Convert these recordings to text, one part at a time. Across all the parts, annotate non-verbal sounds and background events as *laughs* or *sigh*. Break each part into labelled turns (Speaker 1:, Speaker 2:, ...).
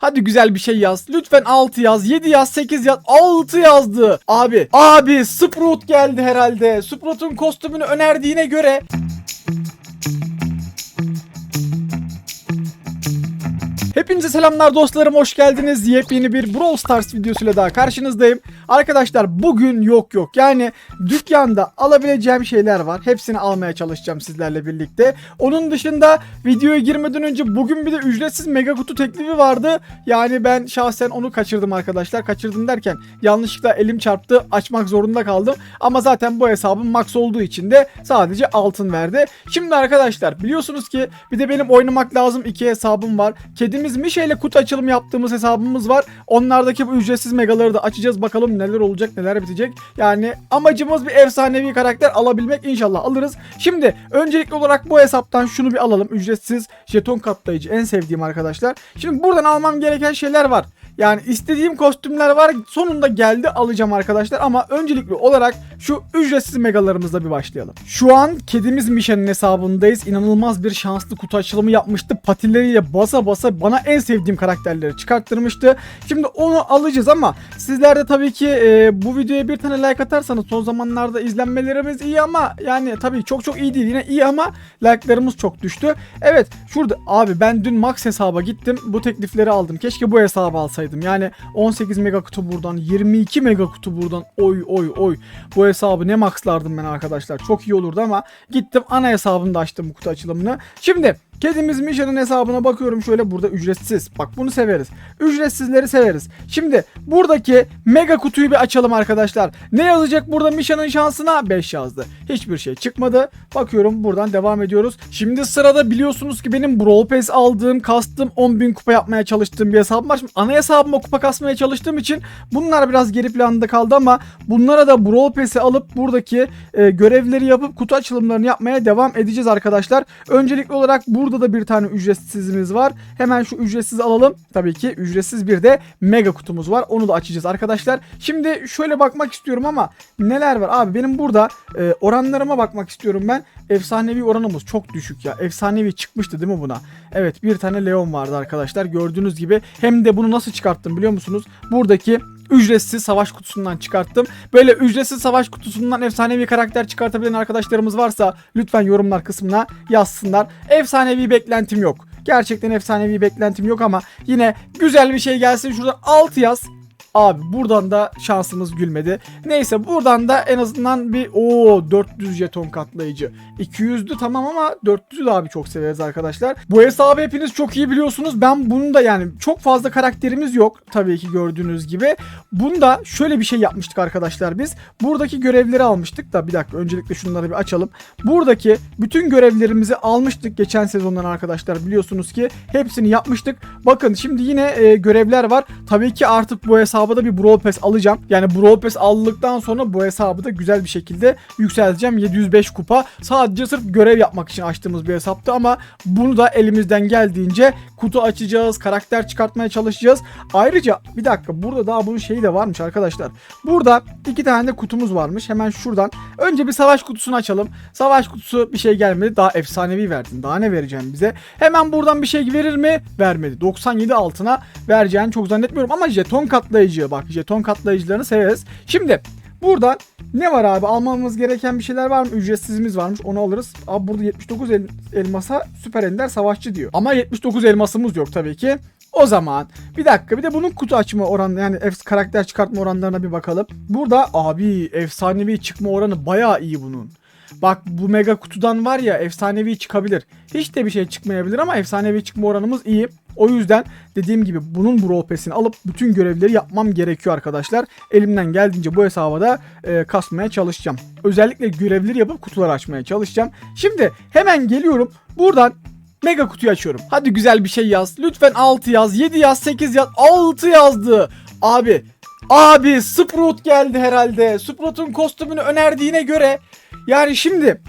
Speaker 1: Hadi güzel bir şey yaz. Lütfen 6 yaz, 7 yaz, 8 yaz. 6 yazdı. Abi, abi Sprout geldi herhalde. Sprout'un kostümünü önerdiğine göre Hepinize selamlar dostlarım hoş geldiniz. Yepyeni bir Brawl Stars videosuyla daha karşınızdayım. Arkadaşlar bugün yok yok yani dükkanda alabileceğim şeyler var. Hepsini almaya çalışacağım sizlerle birlikte. Onun dışında videoya girmeden önce bugün bir de ücretsiz mega kutu teklifi vardı. Yani ben şahsen onu kaçırdım arkadaşlar. Kaçırdım derken yanlışlıkla elim çarptı açmak zorunda kaldım. Ama zaten bu hesabım max olduğu için de sadece altın verdi. Şimdi arkadaşlar biliyorsunuz ki bir de benim oynamak lazım iki hesabım var. Kedimiz Mişe ile kutu açılımı yaptığımız hesabımız var. Onlardaki bu ücretsiz megaları da açacağız. Bakalım neler olacak neler bitecek. Yani amacımız bir efsanevi karakter alabilmek inşallah alırız. Şimdi öncelikli olarak bu hesaptan şunu bir alalım. Ücretsiz jeton katlayıcı en sevdiğim arkadaşlar. Şimdi buradan almam gereken şeyler var. Yani istediğim kostümler var. Sonunda geldi alacağım arkadaşlar. Ama öncelikli olarak şu ücretsiz megalarımızla bir başlayalım. Şu an kedimiz Mişe'nin hesabındayız. İnanılmaz bir şanslı kutu açılımı yapmıştı. Patileriyle basa basa bana en sevdiğim karakterleri çıkarttırmıştı. Şimdi onu alacağız ama sizler de tabii ki e, bu videoya bir tane like atarsanız son zamanlarda izlenmelerimiz iyi ama yani tabii çok çok iyi değil. Yine iyi ama like'larımız çok düştü. Evet şurada abi ben dün max hesaba gittim. Bu teklifleri aldım. Keşke bu hesabı alsaydım. Yani 18 mega kutu buradan, 22 mega kutu buradan. Oy oy oy. Bu hesabı ne maxlardım ben arkadaşlar. Çok iyi olurdu ama gittim ana hesabımda açtım bu kutu açılımını. Şimdi Kedimiz Mişa'nın hesabına bakıyorum şöyle burada ücretsiz. Bak bunu severiz. Ücretsizleri severiz. Şimdi buradaki mega kutuyu bir açalım arkadaşlar. Ne yazacak burada Mişa'nın şansına? 5 yazdı. Hiçbir şey çıkmadı. Bakıyorum buradan devam ediyoruz. Şimdi sırada biliyorsunuz ki benim Brawl Pass aldığım, kastım 10.000 kupa yapmaya çalıştığım bir hesabım var. Şimdi ana hesabıma kupa kasmaya çalıştığım için bunlar biraz geri planda kaldı ama bunlara da Brawl Pass'i alıp buradaki e, görevleri yapıp kutu açılımlarını yapmaya devam edeceğiz arkadaşlar. Öncelikli olarak burada da bir tane ücretsizimiz var. Hemen şu ücretsiz alalım. Tabii ki ücretsiz bir de mega kutumuz var. Onu da açacağız arkadaşlar. Şimdi şöyle bakmak istiyorum ama neler var? Abi benim burada e, oranlarıma bakmak istiyorum ben. Efsanevi oranımız çok düşük ya. Efsanevi çıkmıştı değil mi buna? Evet bir tane Leon vardı arkadaşlar. Gördüğünüz gibi hem de bunu nasıl çıkarttım biliyor musunuz? Buradaki ücretsiz savaş kutusundan çıkarttım. Böyle ücretsiz savaş kutusundan efsanevi karakter çıkartabilen arkadaşlarımız varsa lütfen yorumlar kısmına yazsınlar. Efsanevi beklentim yok. Gerçekten efsanevi beklentim yok ama yine güzel bir şey gelsin. Şuradan 6 yaz. Abi buradan da şansımız gülmedi. Neyse buradan da en azından bir o 400 jeton katlayıcı. 200'dü tamam ama 400'ü de abi çok severiz arkadaşlar. Bu hesabı hepiniz çok iyi biliyorsunuz. Ben bunu da yani çok fazla karakterimiz yok tabii ki gördüğünüz gibi. Bunda şöyle bir şey yapmıştık arkadaşlar biz. Buradaki görevleri almıştık da bir dakika öncelikle şunları bir açalım. Buradaki bütün görevlerimizi almıştık geçen sezondan arkadaşlar biliyorsunuz ki hepsini yapmıştık. Bakın şimdi yine e, görevler var. Tabii ki artık bu hesabı da bir Brawl Pass alacağım. Yani Brawl Pass aldıktan sonra bu hesabı da güzel bir şekilde yükselteceğim. 705 kupa. Sadece sırf görev yapmak için açtığımız bir hesaptı ama bunu da elimizden geldiğince kutu açacağız, karakter çıkartmaya çalışacağız. Ayrıca bir dakika burada daha bunun şeyi de varmış arkadaşlar. Burada iki tane de kutumuz varmış. Hemen şuradan. Önce bir savaş kutusunu açalım. Savaş kutusu bir şey gelmedi. Daha efsanevi verdin. Daha ne vereceğim bize? Hemen buradan bir şey verir mi? Vermedi. 97 altına vereceğini çok zannetmiyorum ama jeton katlayıcı bak jeton katlayıcılarını severiz. Şimdi Burada ne var abi? Almamız gereken bir şeyler var mı? Ücretsizimiz varmış. Onu alırız. Abi burada 79 el- elmasa süper ender savaşçı diyor. Ama 79 elmasımız yok tabii ki. O zaman bir dakika bir de bunun kutu açma oranı yani karakter çıkartma oranlarına bir bakalım. Burada abi efsanevi çıkma oranı bayağı iyi bunun. Bak bu mega kutudan var ya efsanevi çıkabilir. Hiç de bir şey çıkmayabilir ama efsanevi çıkma oranımız iyi. O yüzden dediğim gibi bunun Brawl Pass'ini alıp bütün görevleri yapmam gerekiyor arkadaşlar. Elimden geldiğince bu hesaba da e, kasmaya çalışacağım. Özellikle görevleri yapıp kutuları açmaya çalışacağım. Şimdi hemen geliyorum. Buradan Mega kutuyu açıyorum. Hadi güzel bir şey yaz. Lütfen 6 yaz, 7 yaz, 8 yaz. 6 yazdı. Abi, abi Sprout geldi herhalde. Sprout'un kostümünü önerdiğine göre yani şimdi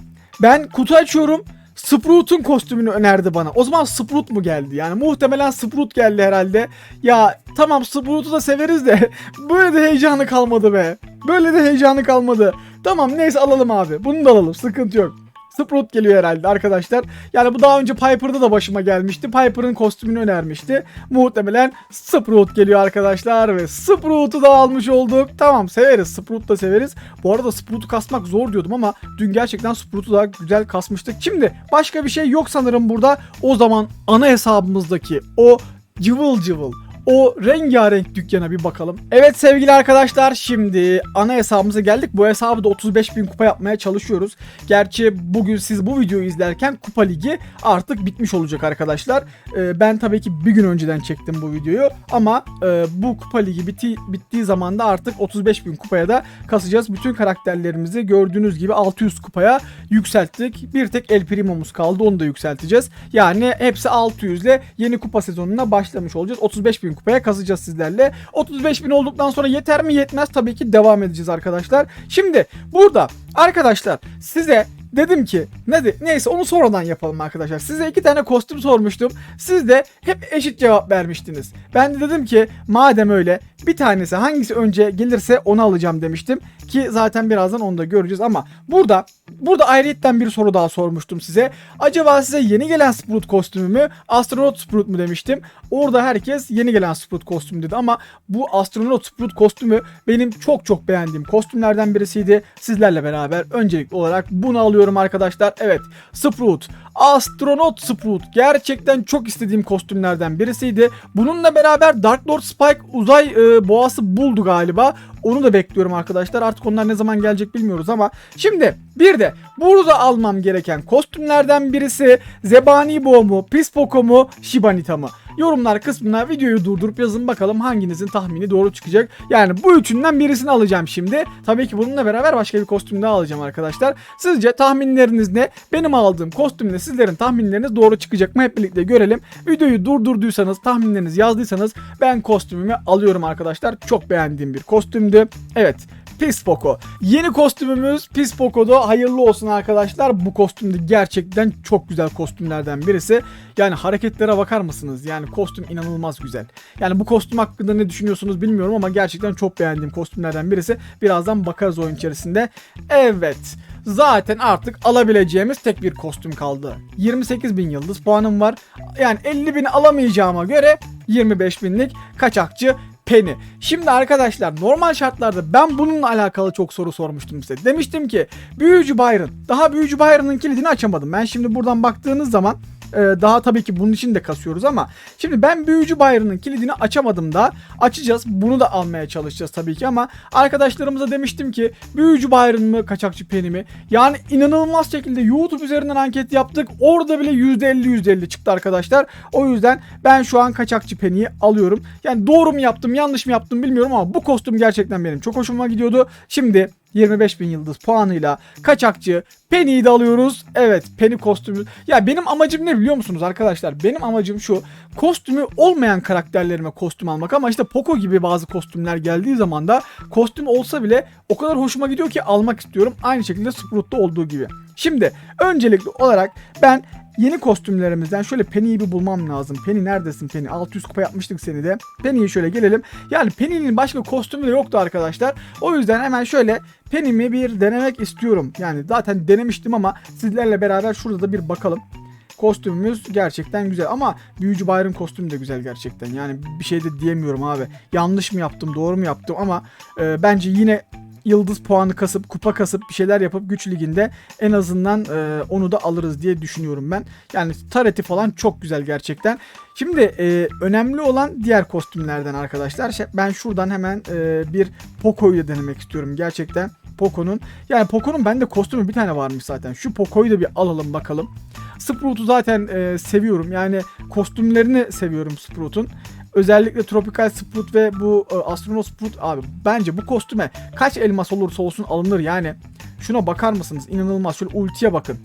Speaker 1: ben kutu açıyorum. Sprout'un kostümünü önerdi bana. O zaman Sprout mu geldi? Yani muhtemelen Sprout geldi herhalde. Ya tamam Sprout'u da severiz de *laughs* böyle de heyecanı kalmadı be. Böyle de heyecanı kalmadı. Tamam neyse alalım abi. Bunu da alalım. Sıkıntı yok. Sprout geliyor herhalde arkadaşlar. Yani bu daha önce Piper'da da başıma gelmişti. Piper'ın kostümünü önermişti. Muhtemelen Sprout geliyor arkadaşlar ve Sprout'u da almış olduk. Tamam severiz. Sprout da severiz. Bu arada Sprout'u kasmak zor diyordum ama dün gerçekten Sprout'u da güzel kasmıştık. Şimdi başka bir şey yok sanırım burada. O zaman ana hesabımızdaki o cıvıl cıvıl o rengarenk dükkana bir bakalım. Evet sevgili arkadaşlar şimdi ana hesabımıza geldik. Bu hesabı da 35 bin kupa yapmaya çalışıyoruz. Gerçi bugün siz bu videoyu izlerken kupa ligi artık bitmiş olacak arkadaşlar. Ee, ben tabii ki bir gün önceden çektim bu videoyu ama e, bu kupa ligi biti, bittiği zaman da artık 35 bin kupaya da kasacağız. Bütün karakterlerimizi gördüğünüz gibi 600 kupaya yükselttik. Bir tek El Primo'muz kaldı onu da yükselteceğiz. Yani hepsi 600 ile yeni kupa sezonuna başlamış olacağız. 35 bin kupaya kasacağız sizlerle. 35 bin olduktan sonra yeter mi yetmez tabii ki devam edeceğiz arkadaşlar. Şimdi burada arkadaşlar size dedim ki ne de, neyse onu sonradan yapalım arkadaşlar. Size iki tane kostüm sormuştum. Siz de hep eşit cevap vermiştiniz. Ben de dedim ki madem öyle bir tanesi hangisi önce gelirse onu alacağım demiştim. Ki zaten birazdan onu da göreceğiz ama burada burada ayrıyetten bir soru daha sormuştum size. Acaba size yeni gelen Sprout kostümü mü astronot Sprout mu demiştim. Orada herkes yeni gelen Sprout kostümü dedi ama bu astronot Sprout kostümü benim çok çok beğendiğim kostümlerden birisiydi. Sizlerle beraber öncelikli olarak bunu alıyorum arkadaşlar. Evet Sprout Astronot Sprout gerçekten çok istediğim kostümlerden birisiydi. Bununla beraber Dark Lord Spike uzay e, boğası buldu galiba. Onu da bekliyorum arkadaşlar. Artık onlar ne zaman gelecek bilmiyoruz ama. Şimdi bir de burada almam gereken kostümlerden birisi Zebani Bo mu, Pispoko mu, Shibanita mı? Yorumlar kısmına videoyu durdurup yazın bakalım hanginizin tahmini doğru çıkacak. Yani bu üçünden birisini alacağım şimdi. Tabii ki bununla beraber başka bir kostüm daha alacağım arkadaşlar. Sizce tahminleriniz ne? Benim aldığım kostümle sizlerin tahminleriniz doğru çıkacak mı? Hep birlikte görelim. Videoyu durdurduysanız, tahminlerinizi yazdıysanız ben kostümümü alıyorum arkadaşlar. Çok beğendiğim bir kostümdü. Evet. Pis Poco. Yeni kostümümüz Pis Poco'da hayırlı olsun arkadaşlar. Bu kostüm de gerçekten çok güzel kostümlerden birisi. Yani hareketlere bakar mısınız? Yani kostüm inanılmaz güzel. Yani bu kostüm hakkında ne düşünüyorsunuz bilmiyorum ama gerçekten çok beğendiğim kostümlerden birisi. Birazdan bakarız oyun içerisinde. Evet. Zaten artık alabileceğimiz tek bir kostüm kaldı. 28 bin yıldız puanım var. Yani 50 bin alamayacağıma göre 25 binlik kaçakçı Penny. Şimdi arkadaşlar normal şartlarda ben bununla alakalı çok soru sormuştum size. Demiştim ki Büyücü Byron. Daha Büyücü Byron'ın kilidini açamadım. Ben şimdi buradan baktığınız zaman e, daha tabii ki bunun için de kasıyoruz ama şimdi ben büyücü bayrının kilidini açamadım da açacağız. Bunu da almaya çalışacağız tabii ki ama arkadaşlarımıza demiştim ki büyücü bayrın mı kaçakçı peni mi? Yani inanılmaz şekilde YouTube üzerinden anket yaptık. Orada bile %50 %50 çıktı arkadaşlar. O yüzden ben şu an kaçakçı peniyi alıyorum. Yani doğru mu yaptım yanlış mı yaptım bilmiyorum ama bu kostüm gerçekten benim çok hoşuma gidiyordu. Şimdi 25 bin yıldız puanıyla kaçakçı Penny'yi de alıyoruz. Evet Penny kostümü. Ya benim amacım ne biliyor musunuz arkadaşlar? Benim amacım şu. Kostümü olmayan karakterlerime kostüm almak ama işte Poco gibi bazı kostümler geldiği zaman da kostüm olsa bile o kadar hoşuma gidiyor ki almak istiyorum. Aynı şekilde Sprout'ta olduğu gibi. Şimdi öncelikli olarak ben yeni kostümlerimizden şöyle Penny'yi bir bulmam lazım. Penny neredesin Penny? 600 kupa yapmıştık seni de. Penny'ye şöyle gelelim. Yani Penny'nin başka kostümü de yoktu arkadaşlar. O yüzden hemen şöyle Penny'mi bir denemek istiyorum. Yani zaten denemiştim ama sizlerle beraber şurada da bir bakalım. Kostümümüz gerçekten güzel ama Büyücü Byron kostümü de güzel gerçekten. Yani bir şey de diyemiyorum abi. Yanlış mı yaptım, doğru mu yaptım ama e, bence yine yıldız puanı kasıp kupa kasıp bir şeyler yapıp güç liginde en azından e, onu da alırız diye düşünüyorum ben. Yani tareti falan çok güzel gerçekten. Şimdi e, önemli olan diğer kostümlerden arkadaşlar. Ben şuradan hemen e, bir Poco'yu da denemek istiyorum gerçekten. Poco'nun. Yani Poco'nun bende kostümü bir tane varmış zaten. Şu Poco'yu da bir alalım bakalım. Sprout'u zaten e, seviyorum. Yani kostümlerini seviyorum Sprout'un. Özellikle Tropical Sprout ve bu e, Astronaut Sprout abi bence bu kostüme kaç elmas olursa olsun alınır yani. Şuna bakar mısınız? İnanılmaz. Şöyle ultiye bakın.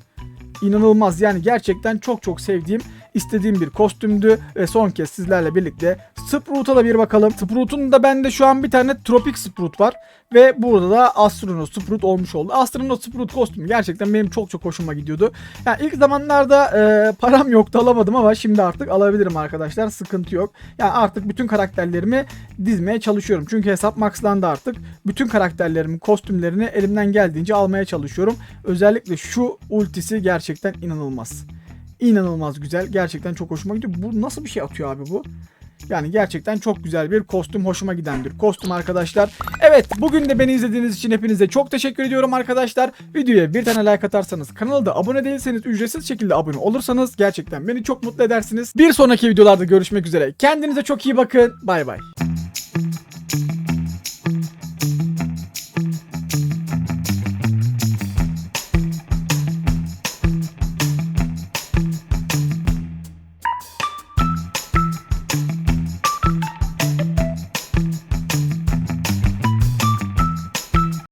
Speaker 1: İnanılmaz yani gerçekten çok çok sevdiğim, istediğim bir kostümdü ve son kez sizlerle birlikte Sprout'a da bir bakalım. Sprout'un da bende şu an bir tane Tropic Sprout var. Ve burada da Astronaut Sprout olmuş oldu. Astronaut Sprout kostümü gerçekten benim çok çok hoşuma gidiyordu. Yani ilk zamanlarda e, param yoktu alamadım ama şimdi artık alabilirim arkadaşlar. Sıkıntı yok. Yani artık bütün karakterlerimi dizmeye çalışıyorum. Çünkü hesap maxlandı artık. Bütün karakterlerimin kostümlerini elimden geldiğince almaya çalışıyorum. Özellikle şu ultisi gerçekten inanılmaz. İnanılmaz güzel. Gerçekten çok hoşuma gidiyor. Bu nasıl bir şey atıyor abi bu? Yani gerçekten çok güzel bir kostüm. Hoşuma giden bir kostüm arkadaşlar. Evet bugün de beni izlediğiniz için hepinize çok teşekkür ediyorum arkadaşlar. Videoya bir tane like atarsanız, kanala da abone değilseniz ücretsiz şekilde abone olursanız gerçekten beni çok mutlu edersiniz. Bir sonraki videolarda görüşmek üzere. Kendinize çok iyi bakın. Bay bay.